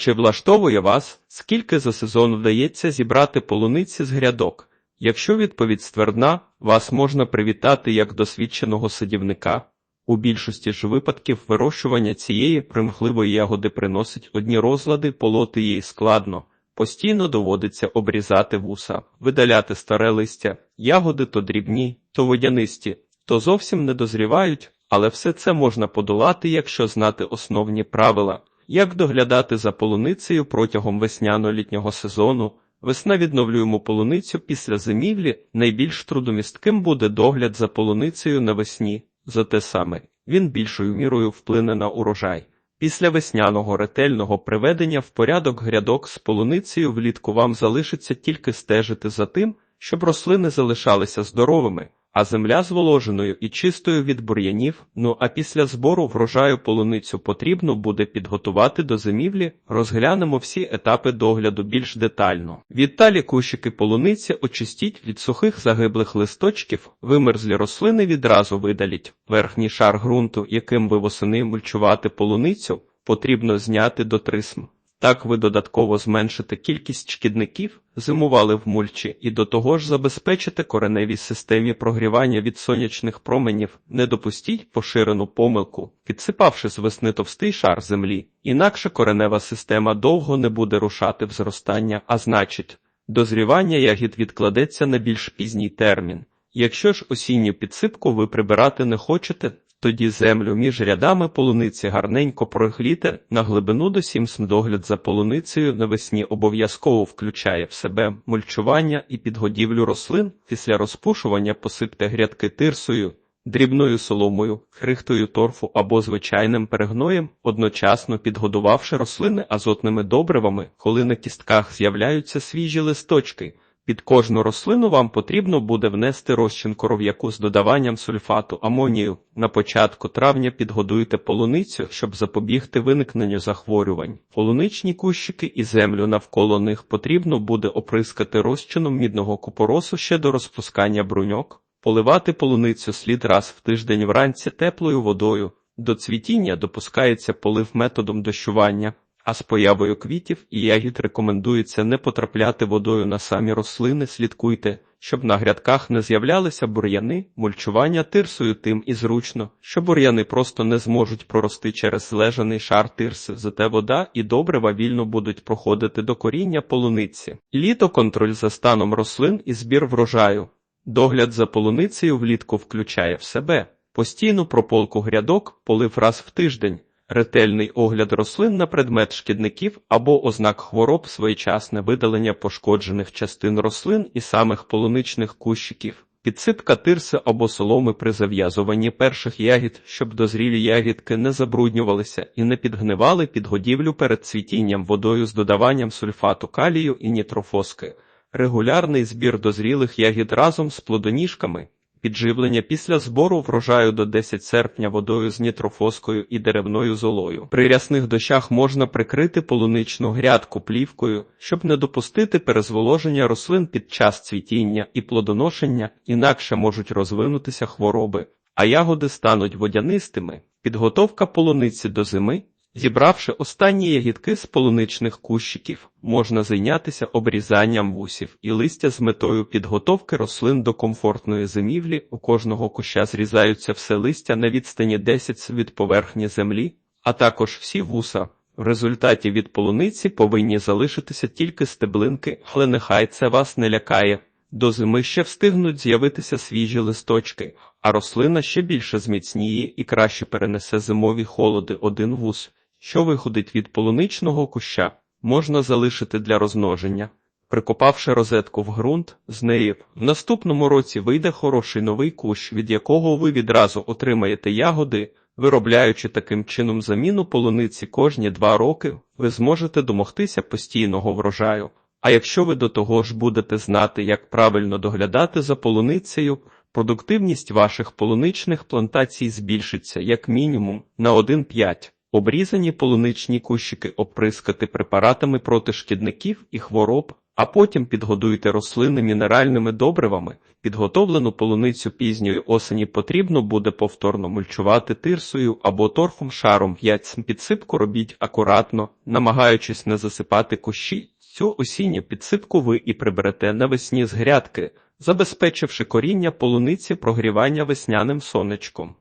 Чи влаштовує вас, скільки за сезон вдається зібрати полуниці з грядок? Якщо відповідь ствердна, вас можна привітати як досвідченого садівника. У більшості ж випадків вирощування цієї примхливої ягоди приносить одні розлади, полоти її складно. Постійно доводиться обрізати вуса, видаляти старе листя, ягоди то дрібні, то водянисті, то зовсім не дозрівають, але все це можна подолати, якщо знати основні правила. Як доглядати за полуницею протягом весняно-літнього сезону? Весна відновлюємо полуницю після зимівлі. Найбільш трудомістким буде догляд за полуницею навесні. Зате саме він більшою мірою вплине на урожай. Після весняного ретельного приведення в порядок грядок з полуницею влітку вам залишиться тільки стежити за тим, щоб рослини залишалися здоровими, а земля зволоженою і чистою від бур'янів. Ну а після збору врожаю полуницю потрібно буде підготувати до зимівлі. Розглянемо всі етапи догляду більш детально. Відталі кущики полуниці очистіть від сухих загиблих листочків, вимерзлі рослини відразу видаліть. Верхній шар ґрунту, яким ви восени мульчувати полуницю, потрібно зняти до трисм. Так ви додатково зменшите кількість шкідників, зимували в мульчі, і до того ж забезпечите кореневій системі прогрівання від сонячних променів, не допустіть поширену помилку, підсипавши з весни товстий шар землі, інакше коренева система довго не буде рушати в зростання, а значить, дозрівання ягід відкладеться на більш пізній термін. Якщо ж осінню підсипку ви прибирати не хочете, тоді землю між рядами полуниці гарненько прогліте на глибину до 7 см. Догляд за полуницею навесні обов'язково включає в себе мульчування і підгодівлю рослин. Після розпушування посипте грядки тирсою, дрібною соломою, крихтою торфу або звичайним перегноєм, одночасно підгодувавши рослини азотними добривами, коли на кістках з'являються свіжі листочки. Під кожну рослину вам потрібно буде внести розчин коров'яку з додаванням сульфату амонію. На початку травня підгодуйте полуницю, щоб запобігти виникненню захворювань. Полуничні кущики і землю навколо них потрібно буде оприскати розчином мідного купоросу ще до розпускання бруньок. Поливати полуницю слід раз в тиждень вранці теплою водою. До цвітіння допускається полив методом дощування. А з появою квітів і ягід рекомендується не потрапляти водою на самі рослини, слідкуйте, щоб на грядках не з'являлися бур'яни, мульчування тирсою тим і зручно, що бур'яни просто не зможуть прорости через злежаний шар тирси, зате вода і добрива вільно будуть проходити до коріння полуниці. Літо контроль за станом рослин і збір врожаю. Догляд за полуницею влітку включає в себе постійну прополку грядок, полив раз в тиждень. Ретельний огляд рослин на предмет шкідників або ознак хвороб, своєчасне видалення пошкоджених частин рослин і самих полуничних кущиків, підсипка тирси або соломи при зав'язуванні перших ягід, щоб дозрілі ягідки не забруднювалися і не підгнивали підгодівлю перед цвітінням водою з додаванням сульфату калію і нітрофоски, регулярний збір дозрілих ягід разом з плодоніжками. Підживлення після збору врожаю до 10 серпня водою з нітрофоскою і деревною золою. При рясних дощах можна прикрити полуничну грядку плівкою, щоб не допустити перезволоження рослин під час цвітіння і плодоношення, інакше можуть розвинутися хвороби, а ягоди стануть водянистими. Підготовка полуниці до зими. Зібравши останні ягідки з полуничних кущиків, можна зайнятися обрізанням вусів і листя з метою підготовки рослин до комфортної зимівлі. У кожного куща зрізаються все листя на відстані 10 від поверхні землі, а також всі вуса. В результаті від полуниці повинні залишитися тільки стеблинки, але нехай це вас не лякає. До зими ще встигнуть з'явитися свіжі листочки, а рослина ще більше зміцніє і краще перенесе зимові холоди один вус що виходить від полуничного куща, можна залишити для розмноження. Прикопавши розетку в ґрунт, з неї в наступному році вийде хороший новий кущ, від якого ви відразу отримаєте ягоди, виробляючи таким чином заміну полуниці кожні два роки, ви зможете домогтися постійного врожаю. А якщо ви до того ж будете знати, як правильно доглядати за полуницею, продуктивність ваших полуничних плантацій збільшиться як мінімум на 1,5. Обрізані полуничні кущики оприскати препаратами проти шкідників і хвороб, а потім підгодуйте рослини мінеральними добривами. Підготовлену полуницю пізньої осені потрібно буде повторно мульчувати тирсою або торфом шаром яйцем. Підсипку робіть акуратно, намагаючись не засипати кущі. Цю осінню підсипку ви і приберете навесні з грядки, забезпечивши коріння полуниці прогрівання весняним сонечком.